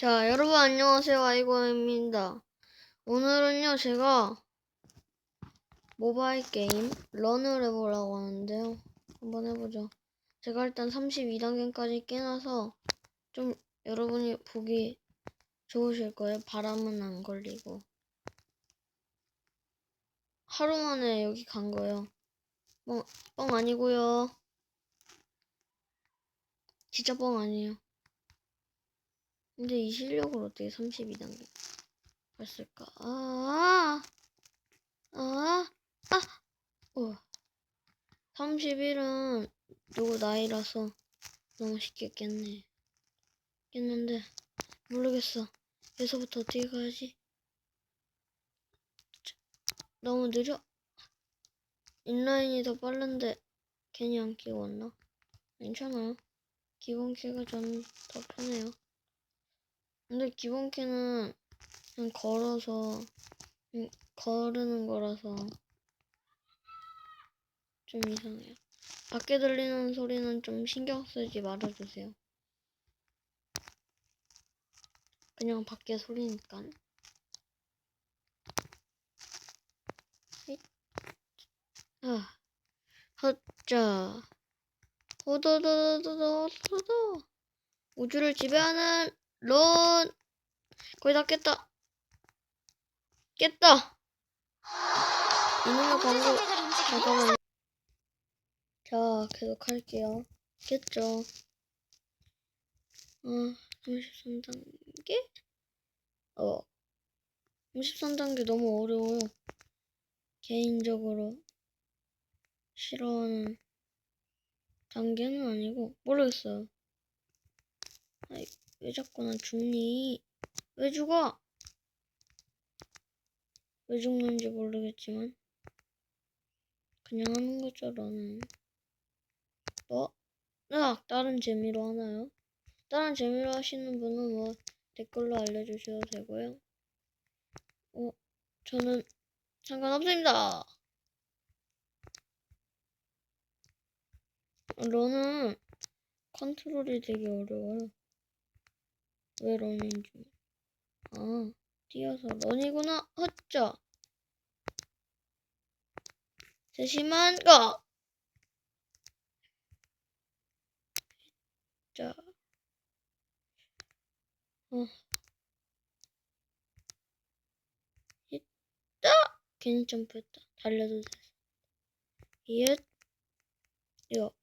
자, 여러분 안녕하세요. 아이고입니다. 오늘은요, 제가 모바일 게임 런을 해보려고 하는데요. 한번 해보죠. 제가 일단 32단계까지 깨놔서 좀 여러분이 보기 좋으실 거예요. 바람은 안 걸리고. 하루 만에 여기 간 거예요. 뻥, 뻥 아니고요. 진짜 뻥 아니에요. 근데 이 실력을 어떻게 32단계 갔을까? 아, 아, 아, 어. 31은 누구 나이라서 너무 쉽게 깼네. 깼는데, 모르겠어. 여기서부터 어떻게 가야지? 자, 너무 느려. 인라인이 더 빠른데, 괜히 안 끼고 왔나? 괜찮아요. 기본 키가 저는 더 편해요. 근데 기본 키는 그냥 걸어서 그냥 거르는 거라서 좀 이상해요. 밖에 들리는 소리는 좀 신경 쓰지 말아주세요. 그냥 밖에 소리니까. 아, 헛자, 호도도도도도도도 우주를 지배하는 론. 거의 다 깼다. 깼다. 이놈의 광고 잠깐만요 자 계속 할게요. 깼죠? 어 33단계? 어 33단계 너무 어려워요. 개인적으로 싫어하는 단계는 아니고 모르겠어요. 아이, 왜 자꾸 난 죽니? 왜 죽어? 왜 죽는지 모르겠지만 그냥 하는 거죠 나는 뭐? 아, 다른 재미로 하나요? 다른 재미로 하시는 분은 뭐 댓글로 알려주셔도 되고요 어, 저는 상관없습니다 러는 컨트롤이 되게 어려워요 왜 런인지. 아, 뛰어서 런이구나. 헛자. 세심한 거. 자. 어. 있다. 괜히 점프했다. 달려도 됐어. 얏. 요.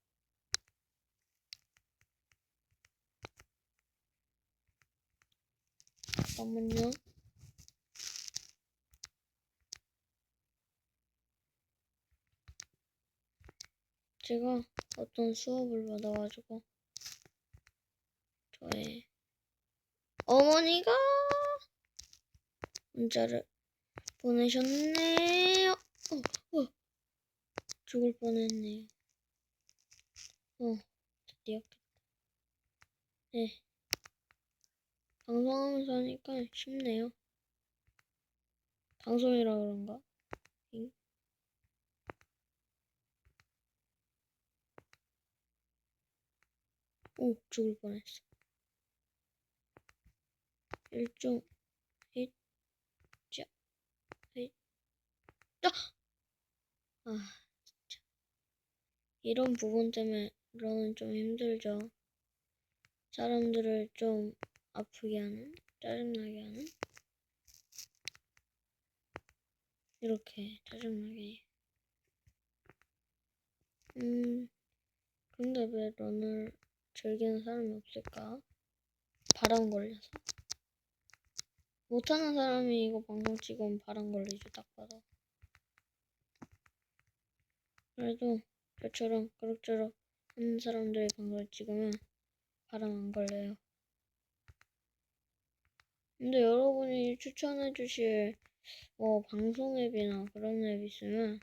잠깐만요. 제가 어떤 수업을 받아가지고 저의 어머니가 문자를 보내셨네요. 어, 어. 죽을 뻔했네요. 어, 드디어. 네. 방송하면서 하니까 쉽네요. 방송이라 그런가? 응? 오, 죽을 뻔했어. 일종, 잇, 자, 잇, 아! 아, 진짜. 이런 부분 때문에 러는 좀 힘들죠. 사람들을 좀 아프게 하는, 짜증나게 하는? 이렇게 짜증나게. 음 근데 왜 런을 즐기는 사람이 없을까? 바람 걸려서? 못하는 사람이 이거 방송 찍으면 바람 걸리죠 딱 봐도. 그래도 저처럼 그럭저럭 하는 사람들이 방송을 찍으면 바람 안 걸려요 근데 여러분이 추천해 주실 뭐 방송 앱이나 그런 앱 있으면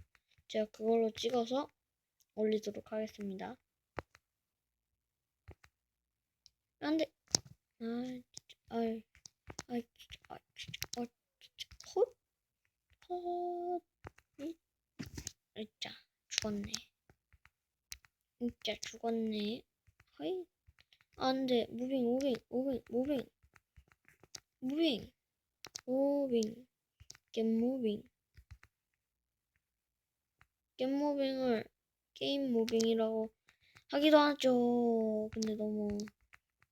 제가 그걸로 찍어서 올리도록 하겠습니다. 안 돼. 아, 진짜. 아이, 아이, 진짜. 아, 진짜. 아, 진짜. 헛. 헛. 진짜. 죽었네. 진짜 죽었네. 허이. 안 돼. 무빙, 무빙, 무빙, 무빙. 무빙 무빙 겜 무빙 겜 무빙을 게임 무빙이라고 하기도 하죠 근데 너무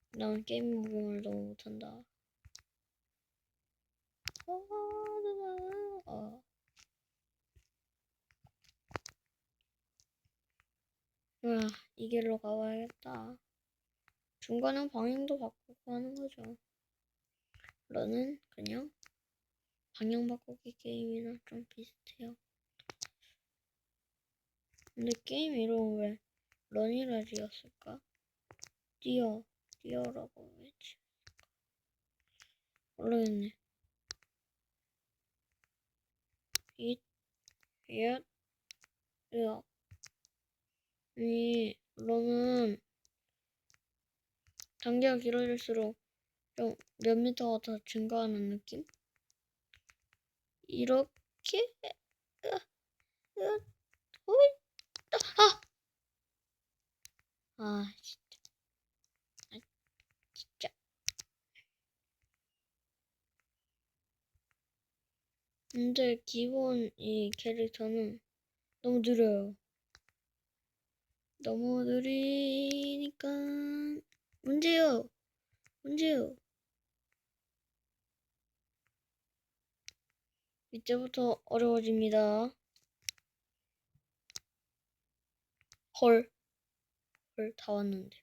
난 게임 무빙을 너무 못한다 어. 아, 이 길로 가봐야겠다. 중간에 방향도 바꾸고 하는 거죠. 런은 그냥 방향 바꾸기 게임이랑 좀 비슷해요. 근데 게임 이름 왜 런이라 지었을까? 뛰어, 뛰어라고 왜 지었을까? 모르겠네. 잇, 얏, 으악. 이 런은 단계가 길어질수록 좀몇 미터가 더 증가하는 느낌? 이렇게 호잇, 아! 아 진짜 아 진짜 근데 기본 이 캐릭터는 너무 느려요. 너무 느리니까 문제요. 문제요. 이제부터 어려워집니다. 헐. 헐, 다 왔는데.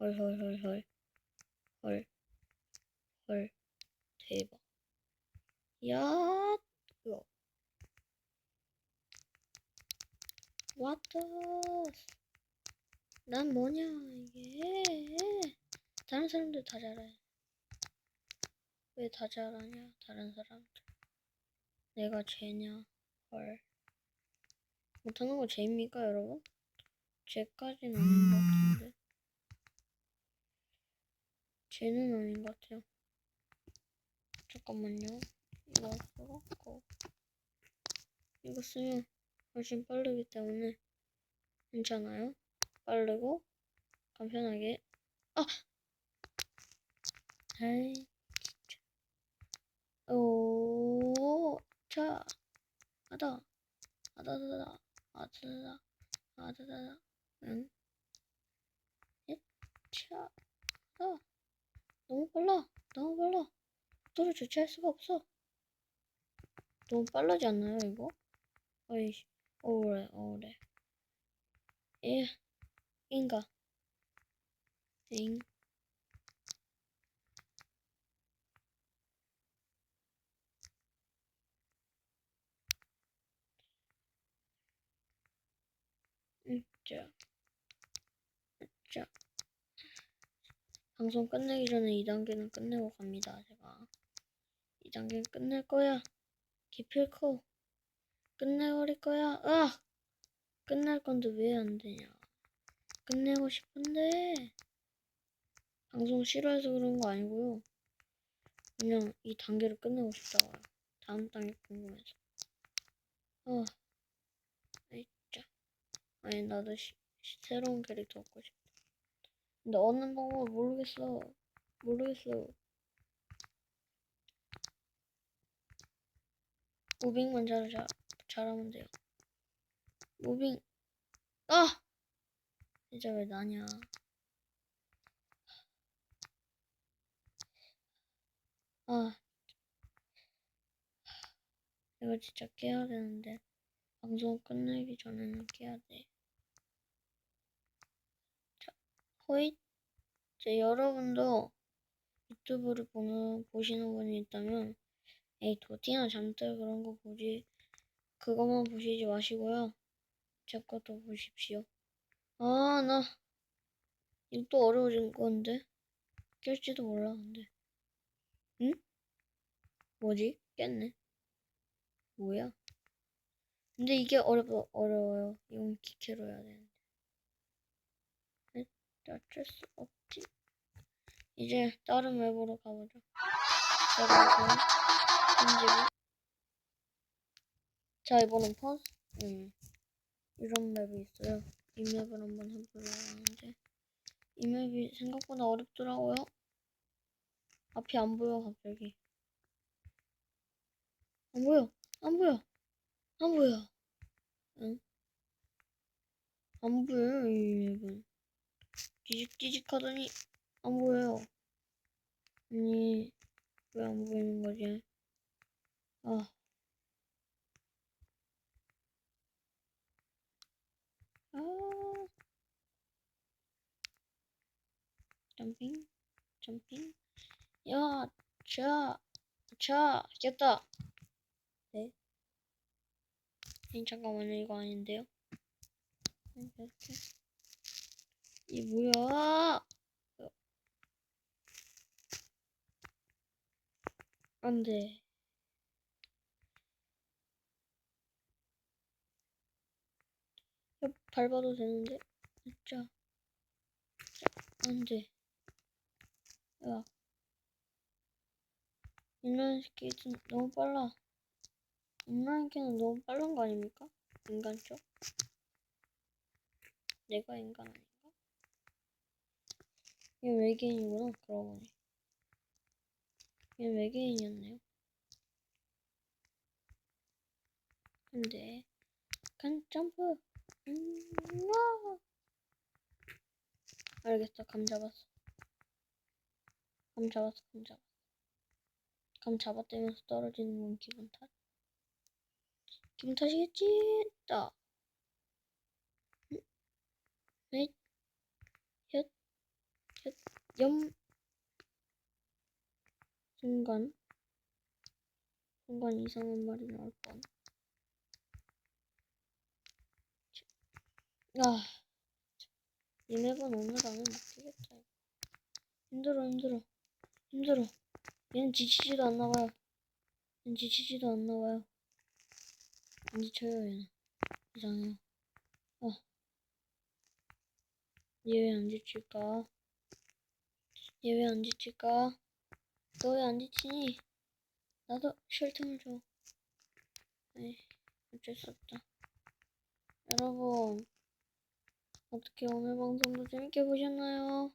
헐, 헐, 헐, 헐. 헐. 헐. 대박. 야, 이거. What? 난 뭐냐, 이게. 다른 사람들 다 잘해. 왜 다 잘하냐, 다른 사람들. 내가 쟤냐, 헐. 못하는 거 쟤입니까, 여러분? 쟤까지는 아닌 것 같은데. 쟤는 아닌 것 같아요. 잠깐만요. 이거 써갖고. 이거 쓰면 훨씬 빠르기 때문에 괜찮아요. 빠르고 간편하게. 아! 아이, 진짜. 오, 자, 아다, 아다다다, 아다다다, 아다다다, 응? 예, 차, 아, 너무 빨라, 너무 빨라. 속도를 주체할 수가 없어. 너무 빠르지 않나요, 이거? 어이씨, 오래, 오래. 예, 인가. 잉. 음, 자. 자. 방송 끝내기 전에 2단계는 끝내고 갑니다, 제가. 2단계는 끝낼 거야. 기필코. 끝내버릴 거야. 아! 끝날 건데 왜 안 되냐. 끝내고 싶은데. 방송 싫어해서 그런 거 아니고요. 그냥 이 단계를 끝내고 싶다고요. 다음 단계 궁금해서. 어. 진짜. 아니, 나도 시, 시- 새로운 캐릭터 얻고 싶다. 근데 얻는 방법 모르겠어. 모르겠어. 무빙만 잘, 잘, 잘하면 돼요. 무빙. 아! 진짜 왜 나냐. 아. 이거 진짜 깨야 되는데. 방송 끝내기 전에는 깨야 돼. 자, 호잇. 이제 여러분도 유튜브를 보는, 보시는 분이 있다면, 에이, 도티나 잠들 그런 거 보지, 그것만 보시지 마시고요. 제 것도 보십시오. 아, 나, 이거 또 어려워진 건데? 깰지도 몰라, 근데. 응? 뭐지? 깼네. 뭐야? 근데 이게 어려, 어려워요. 이건 기캐로 해야 되는데. 네, 어쩔 수 없지. 이제 다른 맵으로 가보죠. 들어가서 편집을. 자, 이번엔 퍼스, 음, 이런 맵이 있어요. 이 맵을 한번 해보려고 하는데, 이 맵이 생각보다 어렵더라고요. 앞이 안 보여 갑자기. 안 보여. 안 보여. 안 보여. 응? 안 보여요 이 맵은. 찌직찌직 하더니 안 보여요. 아니 왜 안 보이는 거지? 아. 아. 점핑, 점핑. 야, 자, 자, 됐다. 네. 네, 잠깐만요, 이거 아닌데요? 이렇게. 이 뭐야? 안 돼. 야, 밟아도 되는데? 진짜. 안 돼. 야. 인라인 스케이트는 너무 빨라. 인라인 스케이트는 너무 빠른 거 아닙니까? 인간 쪽? 내가 인간 아닌가? 얘 외계인이구나, 그러고 보니. 얘 외계인이었네요. 근데, 간 점프! 음, 와! 알겠어, 감 잡았어. 감 잡았어, 감 잡았어. 감 잡아떼면서 떨어지는 건 기분 탓. 기분 탓이겠지? 따. 염. 순간. 순간 이상한 말이 나올 뻔. 아. 이 맵은 오늘 안에 못 뛰겠다. 이거. 힘들어, 힘들어. 힘들어. 얘는 지치지도 않나 봐요. 얘는 지치지도 않나 봐요. 안 지쳐요, 얘는. 이상해요. 어. 얘왜 안 지칠까? 얘 왜 안 지칠까? 너 왜 안 지치니? 나도 쉴 틈을 줘. 에이, 어쩔 수 없다. 여러분, 어떻게 오늘 방송도 재밌게 보셨나요?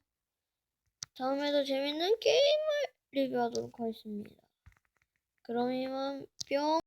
다음에도 재밌는 게임을 리뷰하도록 하겠습니다. 그럼 이만 뿅!